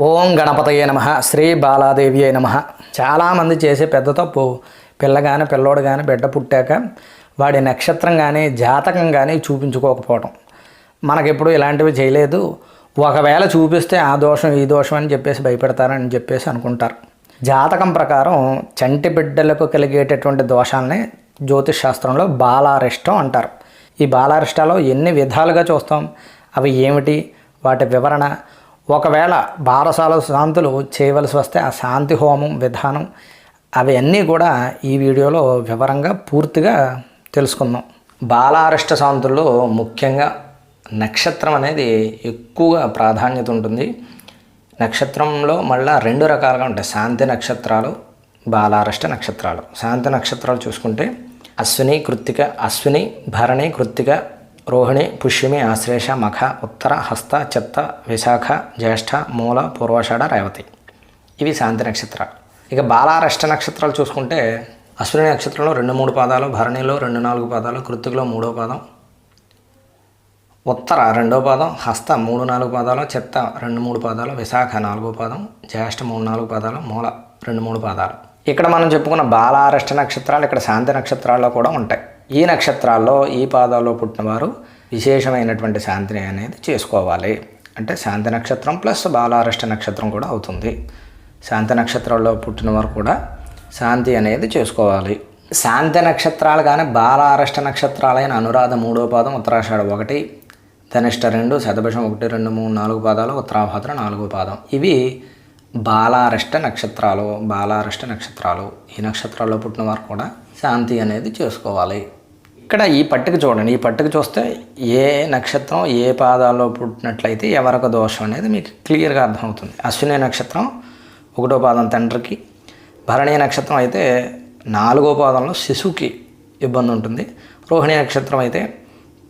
ఓం గణపతయే నమ శ్రీ బాలాదేవి అయి నమ. చాలామంది చేసే పెద్ద తప్పు పిల్ల కానీ పిల్లోడు కానీ బిడ్డ పుట్టాక వాడి నక్షత్రం కానీ జాతకం కానీ చూపించుకోకపోవటం. మనకెప్పుడు ఇలాంటివి చేయలేదు. ఒకవేళ చూపిస్తే ఆ దోషం ఈ దోషం అని చెప్పేసి భయపెడతారని చెప్పేసి అనుకుంటారు. జాతకం ప్రకారం చంటి బిడ్డలకు కలిగేటటువంటి దోషాలని జ్యోతిష్ శాస్త్రంలో బాలారిష్టం అంటారు. ఈ బాలారిష్టాలో ఎన్ని విధాలుగా చూస్తాం? అవి ఏమిటి? వాటి వివరణ ఒకవేళ బారసాల శాంతులు చేయవలసి వస్తే ఆ శాంతి హోమం విధానం అవన్నీ కూడా ఈ వీడియోలో వివరంగా పూర్తిగా తెలుసుకుందాం. బాలారిష్ట శాంతుల్లో ముఖ్యంగా నక్షత్రం అనేది ఎక్కువగా ప్రాధాన్యత ఉంటుంది. నక్షత్రంలో మళ్ళీ రెండు రకాలుగా ఉంటాయి. శాంతి నక్షత్రాలు బాలారిష్ట నక్షత్రాలు. శాంతి నక్షత్రాలు చూసుకుంటే అశ్విని కృత్తిక అశ్విని భరణి కృత్తిక రోహిణి పుష్యమి ఆశ్లేష మఖ ఉత్తర హస్త చెత్త విశాఖ జ్యేష్ఠ మూల పూర్వాషాఢ రేవతి ఇవి శాంతి నక్షత్రాలు ఇక బాలారష్ట నక్షత్రాలు చూసుకుంటే అశ్విని నక్షత్రంలో రెండు మూడు పాదాలు భరణిలో రెండు నాలుగు పాదాలు కృత్తికలో మూడో పాదం ఉత్తర రెండో పాదం హస్త మూడు నాలుగు పాదాలు చెత్త రెండు మూడు పాదాలు విశాఖ నాలుగో పాదం జ్యేష్ఠ మూడు నాలుగు పాదాలు మూల రెండు మూడు పాదాలు ఇక్కడ మనం చెప్పుకున్న బాలారష్ట నక్షత్రాలు ఇక్కడ శాంతి నక్షత్రాల్లో కూడా ఉంటాయి ఈ నక్షత్రాల్లో ఈ పాదాల్లో పుట్టినవారు విశేషమైనటువంటి శాంతిని అనేది చేసుకోవాలి. అంటే శాంతి నక్షత్రం ప్లస్ బాలారష్ట నక్షత్రం కూడా అవుతుంది. శాంతి నక్షత్రంలో పుట్టినవారు కూడా శాంతి అనేది చేసుకోవాలి. శాంతి నక్షత్రాలు కానీ బాలారష్ట నక్షత్రాలైన అనురాధ మూడో పాదం ఉత్తరాషాఢ ఒకటి ధనిష్ట రెండు శతభిషం ఒకటి రెండు మూడు నాలుగు పాదాలు ఉత్తరాభాద్ర నాలుగో పాదం. ఇవి బాలారష్ట నక్షత్రాలు బాలారష్ట నక్షత్రాలు. ఈ నక్షత్రాల్లో పుట్టిన వారు కూడా శాంతి అనేది చేసుకోవాలి. ఇక్కడ ఈ పట్టుకు చూడండి. ఈ పట్టుకు చూస్తే ఏ నక్షత్రం ఏ పాదాల్లో పుట్టినట్లయితే ఎవరికి దోషం అనేది మీకు క్లియర్గా అర్థమవుతుంది. అశ్విని నక్షత్రం ఒకటో పాదం తండ్రికి భరణీయ నక్షత్రం అయితే నాలుగో పాదంలో శిశువుకి ఇబ్బంది ఉంటుంది. రోహిణి నక్షత్రం అయితే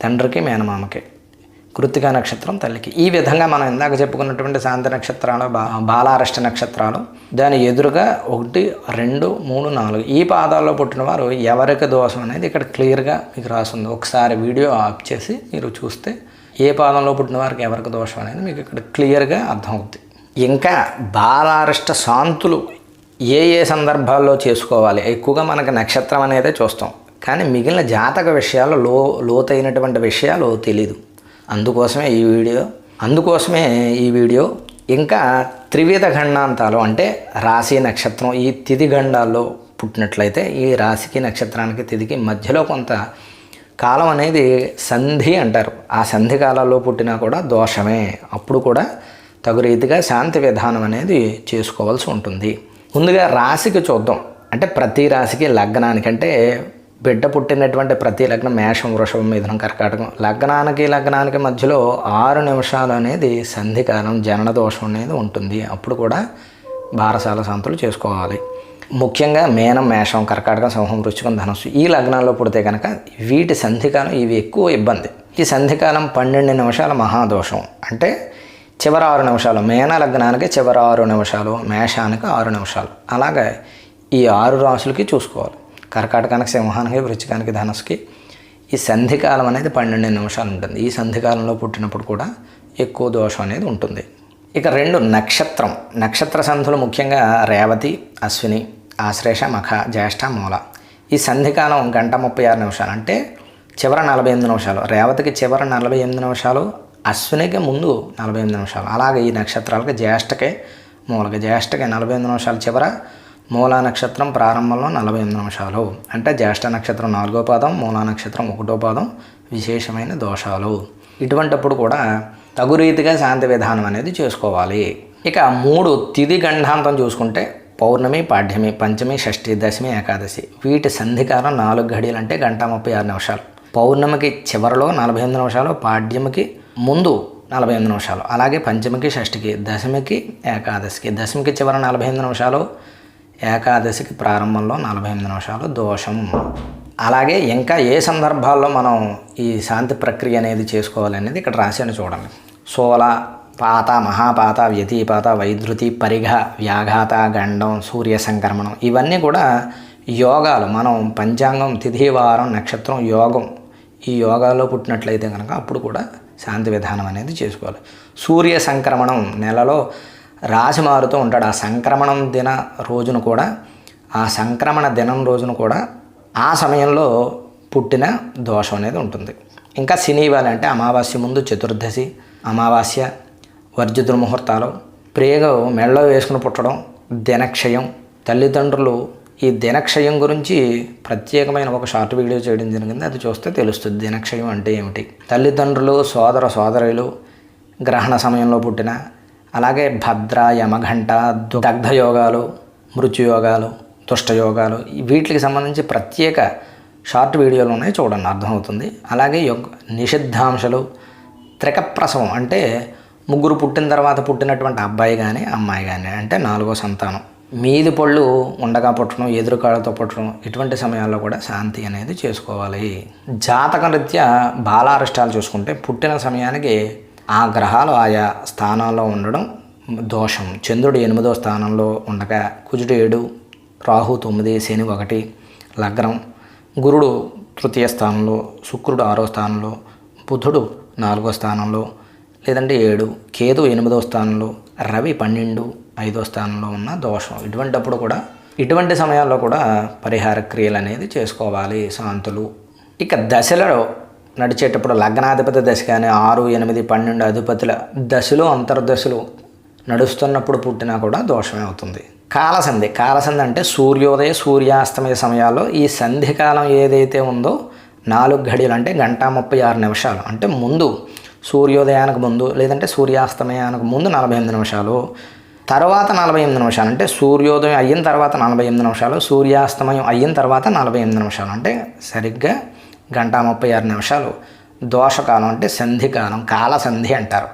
తండ్రికి మేనమామకి. కృత్తిక నక్షత్రం తల్లికి. ఈ విధంగా మనం ఇందాక చెప్పుకున్నటువంటి శాంతి నక్షత్రాలు బా బాలారష్ట నక్షత్రాలు దాని ఎదురుగా ఒకటి రెండు మూడు నాలుగు. ఈ పాదాల్లో పుట్టిన వారు ఎవరికి దోషం అనేది ఇక్కడ క్లియర్గా మీకు రాస్తుంది ఒకసారి వీడియో ఆఫ్ చేసి మీరు చూస్తే ఏ పాదంలో పుట్టిన వారికి ఎవరికి దోషం అనేది మీకు ఇక్కడ క్లియర్గా అర్థమవుతుంది ఇంకా బాలారిష్ట శాంతులు ఏ ఏ సందర్భాల్లో చేసుకోవాలి? ఎక్కువగా మనకు నక్షత్రం అనేది చూస్తాం. కానీ మిగిలిన జాతక విషయాలు లో లోతైనటువంటి విషయాలు తెలీదు అందుకోసమే ఈ వీడియో. అందుకోసమే ఈ వీడియో. ఇంకా త్రివిధ ఖండాంతాలు అంటే రాశి నక్షత్రం ఈ తిథి గండాల్లో పుట్టినట్లయితే ఈ రాశికి నక్షత్రానికి తిథికి మధ్యలో కొంత కాలం అనేది సంధి అంటారు. ఆ సంధి కాలాల్లో పుట్టినా కూడా దోషమే. అప్పుడు కూడా తగు రీతిగా శాంతి విధానం అనేది చేసుకోవాల్సి ఉంటుంది. ముందుగా రాశికి చూద్దాం. అంటే ప్రతి రాశికి లగ్నానికి అంటే బిడ్డ పుట్టినటువంటి ప్రతి లగ్నం మేషం వృషభం మిథునం కర్కాటకం. లగ్నానికి లగ్నానికి మధ్యలో ఆరు నిమిషాలు అనేది సంధికాలం జనన దోషం అనేది ఉంటుంది. అప్పుడు కూడా బారసాల సంతులు చేసుకోవాలి. ముఖ్యంగా మేనం మేషం కర్కాటకం సింహం వృచ్చికం ధనస్సు ఈ లగ్నాల్లో పుడితే కనుక వీటి సంధికాలం ఇవి ఎక్కువ ఇబ్బంది. ఈ సంధికాలం పన్నెండు నిమిషాల మహాదోషం. అంటే చివరి ఆరు నిమిషాలు మేన లగ్నానికి చివరి ఆరు నిమిషాలు మేషానికి ఆరు నిమిషాలు. అలాగే ఈ ఆరు రాసులకి చూసుకోవాలి. కర్కాటకానికి సింహానికి వృచ్చికానికి ధనస్సుకి ఈ సంధికాలం అనేది పన్నెండు నిమిషాలు ఉంటుంది. ఈ సంధికాలంలో పుట్టినప్పుడు కూడా ఎక్కువ దోషం అనేది ఉంటుంది. ఇక రెండు నక్షత్రం. నక్షత్ర సంధులు ముఖ్యంగా రేవతి అశ్విని ఆశ్లేష మఖ జ్యేష్ఠ మూల. ఈ సంధికాలం గంట ముప్పై ఆరు నిమిషాలు. అంటే చివర నలభై ఎనిమిది నిమిషాలు. రేవతికి చివర నలభై ఎనిమిది నిమిషాలు అశ్వినికి ముందు నలభై ఎనిమిది నిమిషాలు. అలాగే ఈ నక్షత్రాలకి జ్యేష్ఠకే మూలకి జ్యేష్ఠకి నలభై ఎనిమిది నిమిషాలు చివర మూలా నక్షత్రం ప్రారంభంలో నలభై ఎనిమిది నిమిషాలు. అంటే జ్యేష్ఠ నక్షత్రం నాలుగో పాదం మూలా నక్షత్రం ఒకటో పాదం విశేషమైన దోషాలు. ఇటువంటప్పుడు కూడా తగు రీతిగా శాంతి విధానం అనేది చేసుకోవాలి. ఇక మూడు తిది గండాంతం చూసుకుంటే పౌర్ణమి పాఠ్యమి పంచమి షష్ఠి దశమి ఏకాదశి. వీటి సంధికాలం నాలుగు గడియలు అంటే గంట ముప్పై ఆరు నిమిషాలు. పౌర్ణమికి చివరిలో నలభై ఎనిమిది నిమిషాలు పాడ్యమికి ముందు నలభై ఎనిమిది నిమిషాలు. అలాగే పంచమికి షష్ఠికి దశమికి ఏకాదశికి. దశమికి చివరి నలభై ఎనిమిది నిమిషాలు ఏకాదశికి ప్రారంభంలో నలభై ఎనిమిది నిమిషాలు దోషం. అలాగే ఇంకా ఏ సందర్భాల్లో మనం ఈ శాంతి ప్రక్రియ అనేది చేసుకోవాలి అనేది ఇక్కడ రాశాను చూడండి. సోల పాత మహాపాత వ్యతిపాత వైద్యుతి పరిఘ వ్యాఘాత గండం సూర్య సంక్రమణం ఇవన్నీ కూడా యోగాలు. మనం పంచాంగం తిథి వారం నక్షత్రం యోగం ఈ యోగాలో పుట్టినట్లయితే కనుక అప్పుడు కూడా శాంతి విధానం అనేది చేసుకోవాలి. సూర్య సంక్రమణం నెలలో రాశి మారుతూ ఉంటాడు. ఆ సంక్రమణం దిన రోజున కూడా ఆ సంక్రమణ దినం రోజున కూడా ఆ సమయంలో పుట్టిన దోషం అనేది ఉంటుంది. ఇంకా శనివాలి అంటే అమావాస్య ముందు చతుర్దశి అమావాస్య వర్జ దుర్ముహూర్తాలు ప్రేగ మెళ్ళో వేసుకుని పుట్టడం దినక్షయం. తల్లిదండ్రులు ఈ దినక్షయం గురించి ప్రత్యేకమైన ఒక షార్ట్ వీడియో చేయడం జరిగింది. అది చూస్తే తెలుస్తుంది దినక్షయం అంటే ఏమిటి. తల్లిదండ్రులు సోదర సోదరులు గ్రహణ సమయంలో పుట్టిన అలాగే భద్ర యమఘంట దగ్ధ యోగాలు మృత్యుయోగాలు దుష్టయోగాలు వీటికి సంబంధించి ప్రత్యేక షార్ట్ వీడియోలు ఉన్నాయి చూడండి అర్థమవుతుంది. అలాగే యొగ్ నిషిద్ధాంశాలు త్రికప్రసవం అంటే ముగ్గురు పుట్టిన తర్వాత పుట్టినటువంటి అబ్బాయి కానీ అమ్మాయి కానీ అంటే నాలుగో సంతానం. మీది పళ్ళు ఉండగా పుట్టడం ఎదురుకాళ్ళతో పుట్టడం ఇటువంటి సమయాల్లో కూడా శాంతి అనేది చేసుకోవాలి. జాతక రీత్యా బాలారిష్టాలు చూసుకుంటే పుట్టిన సమయానికి ఆ గ్రహాలు ఆయా స్థానంలో ఉండడం దోషం. చంద్రుడు ఎనిమిదో స్థానంలో ఉండగా కుజుడు ఏడు రాహు తొమ్మిది శని ఒకటి లగ్నం గురుడు తృతీయ స్థానంలో శుక్రుడు ఆరో స్థానంలో బుధుడు నాలుగో స్థానంలో లేదంటే ఏడు కేతు ఎనిమిదో స్థానంలో రవి పన్నెండు ఐదో స్థానంలో ఉన్న దోషం. ఇటువంటప్పుడు కూడా ఇటువంటి సమయాల్లో కూడా పరిహార క్రియలు అనేది చేసుకోవాలి శాంతులు. ఇక దశలో నడిచేటప్పుడు లగ్నాధిపతి దశ కానీ ఆరు ఎనిమిది పన్నెండు అధిపతుల దశలు అంతర్దశలు నడుస్తున్నప్పుడు పుట్టినా కూడా దోషమే అవుతుంది. కాలసంధి. కాలసంధి అంటే సూర్యోదయ సూర్యాస్తమయ సమయాల్లో ఈ సంధికాలం ఏదైతే ఉందో నాలుగు ఘడియలు అంటే గంట ముప్పై ఆరు నిమిషాలు. అంటే ముందు సూర్యోదయానికి ముందు లేదంటే సూర్యాస్తమయానికి ముందు నలభై ఎనిమిది నిమిషాలు. తర్వాత నలభై ఎనిమిది నిమిషాలు. అంటే సూర్యోదయం అయిన తర్వాత నలభై ఎనిమిది నిమిషాలు సూర్యాస్తమయం అయిన తర్వాత నలభై ఎనిమిది నిమిషాలు. అంటే సరిగ్గా గంట ముప్పై ఆరు నిమిషాలు. దోషకాలం అంటే సంధికాలం కాల సంధి అంటారు.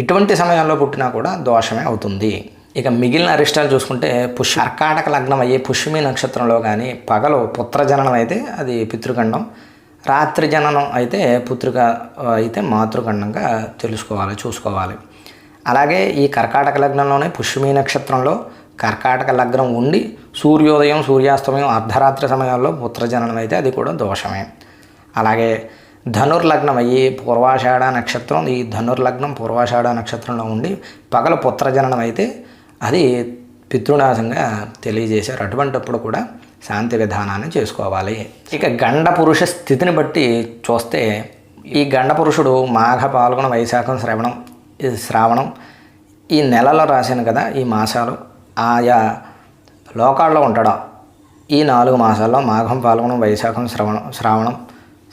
ఇటువంటి సమయంలో పుట్టినా కూడా దోషమే అవుతుంది. ఇక మిగిలిన అరిష్టాలు చూసుకుంటే పుష్ కర్కాటక లగ్నం అయ్యే పుష్యమి నక్షత్రంలో కానీ పగలు పుత్రజననం అయితే అది పితృఖండం. రాత్రి జననం అయితే పుత్రిక అయితే మాతృఖండంగా తెలుసుకోవాలి చూసుకోవాలి. అలాగే ఈ కర్కాటక లగ్నంలోనే పుష్యమి నక్షత్రంలో కర్కాటక లగ్నం ఉండి సూర్యోదయం సూర్యాస్తమయం అర్ధరాత్రి సమయాల్లో పుత్రజననం అయితే అది కూడా దోషమే. అలాగే ధనుర్లగ్నం అయ్యి పూర్వాషాఢ నక్షత్రం ఈ ధనుర్లగ్నం పూర్వాషాఢ నక్షత్రంలో ఉండి పగల పుత్రజననం అయితే అది పితృనాశంగా తెలియజేశారు. అటువంటిప్పుడు కూడా శాంతి విధానాన్ని చేసుకోవాలి. ఇక గండ పురుష స్థితిని బట్టి చూస్తే ఈ గండ పురుషుడు మాఘ పాల్గొన వైశాఖం శ్రవణం ఇది శ్రావణం ఈ నెలలో రాశాను కదా ఈ మాసాలు ఆయా లోకాల్లో ఉంటాడు? ఈ నాలుగు మాసాల్లో మాఘం పాల్గొనం వైశాఖం శ్రవణం శ్రావణం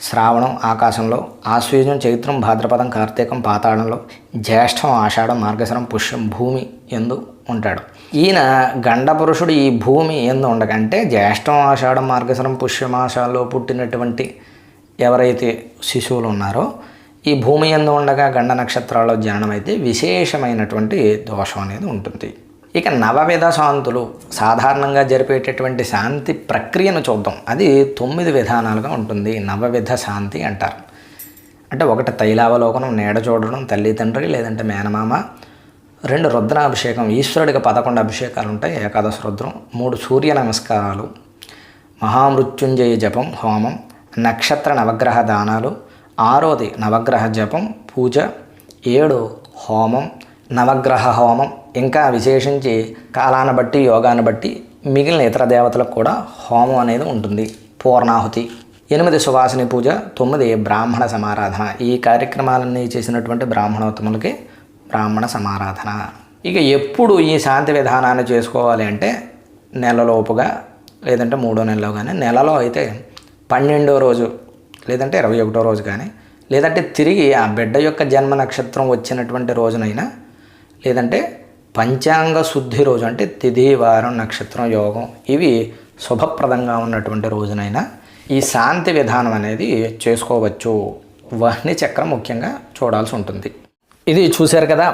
శ్రావణం ఆకాశంలో ఆశ్వీజం చైత్రం భాద్రపదం కార్తీకం పాతాళంలో జ్యేష్ఠం ఆషాఢం మార్గశరం పుష్యం భూమి ఎందు ఉంటాడు. ఈయన గండపురుషుడు ఈ భూమి ఎందు ఉండకంటే జ్యేష్ఠం ఆషాఢం మార్గశరం పుష్యమాసాల్లో పుట్టినటువంటి ఎవరైతే శిశువులు ఉన్నారో ఈ భూమి ఎందు ఉండగా గండ నక్షత్రాల్లో జననం అయితే విశేషమైనటువంటి దోషం అనేది ఉంటుంది. ఇక నవవిధ శాంతులు సాధారణంగా జరిపేటటువంటి శాంతి ప్రక్రియను చూద్దాం. అది తొమ్మిది విధానాలుగా ఉంటుంది. నవవిధ శాంతి అంటారు. అంటే ఒకటి తైలావలోకనం నీడ చూడడం తల్లిదండ్రి లేదంటే మేనమామ. రెండు రుద్రాభిషేకం ఈశ్వరుడికి పదకొండు అభిషేకాలు ఉంటాయి ఏకాదశ రుద్రం మూడు సూర్య నమస్కారాలు మహామృత్యుంజయ జపం హోమం నక్షత్ర నవగ్రహ దానాలు ఆరోది నవగ్రహ జపం పూజ ఏడు హోమం నవగ్రహ హోమం ఇంకా విశేషించి కాలాన్ని బట్టి యోగాన్ని బట్టి మిగిలిన ఇతర దేవతలకు కూడా హోమం అనేది ఉంటుంది. పూర్ణాహుతి. ఎనిమిది సువాసిని పూజ తొమ్మిది బ్రాహ్మణ సమారాధన. ఈ కార్యక్రమాలన్నీ చేసినటువంటి బ్రాహ్మణోత్తములకి బ్రాహ్మణ సమారాధన. ఇక ఎప్పుడు ఈ శాంతి విధానాన్ని చేసుకోవాలి అంటే నెలలోపుగా లేదంటే మూడో నెలలో కానీ నెలలో అయితే పన్నెండో రోజు లేదంటే ఇరవై ఒకటో రోజు కానీ లేదంటే తిరిగి ఆ బిడ్డ యొక్క జన్మ నక్షత్రం వచ్చినటువంటి రోజునైనా లేదంటే పంచాంగ శుద్ధి రోజు అంటే తిథి వారం నక్షత్రం యోగం ఇవి శుభప్రదంగా ఉన్నటువంటి రోజునైనా ఈ శాంతి విధానం అనేది చేసుకోవచ్చు. వహ్ని చక్రం ముఖ్యంగా చూడాల్సి ఉంటుంది. ఇది చూశారు కదా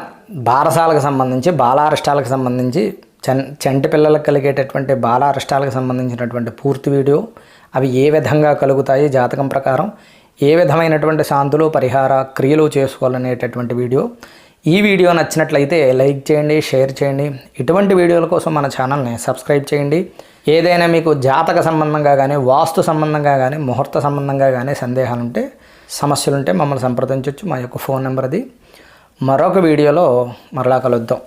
బారసాలకు సంబంధించి బాలారిష్టాలకు సంబంధించి చెన్ చంటి పిల్లలకు కలిగేటటువంటి బాలారిష్టాలకు సంబంధించినటువంటి పూర్తి వీడియో. అవి ఏ విధంగా కలుగుతాయి జాతకం ప్రకారం ఏ విధమైనటువంటి శాంతులు పరిహార క్రియలు చేసుకోవాలనేటటువంటి వీడియో. ఈ వీడియో నచ్చినట్లయితే లైక్ చేయండి షేర్ చేయండి. ఇటువంటి వీడియోల కోసం మన ఛానల్ని సబ్స్క్రైబ్ చేయండి. ఏదైనా మీకు జాతక సంబంధంగా కానీ వాస్తు సంబంధంగా కానీ ముహూర్త సంబంధంగా కానీ సందేహాలు ఉంటే సమస్యలుంటే మమ్మల్ని సంప్రదించవచ్చు మా యొక్క ఫోన్ నెంబర్ అది మరొక వీడియోలో మరలా కలుద్దాం.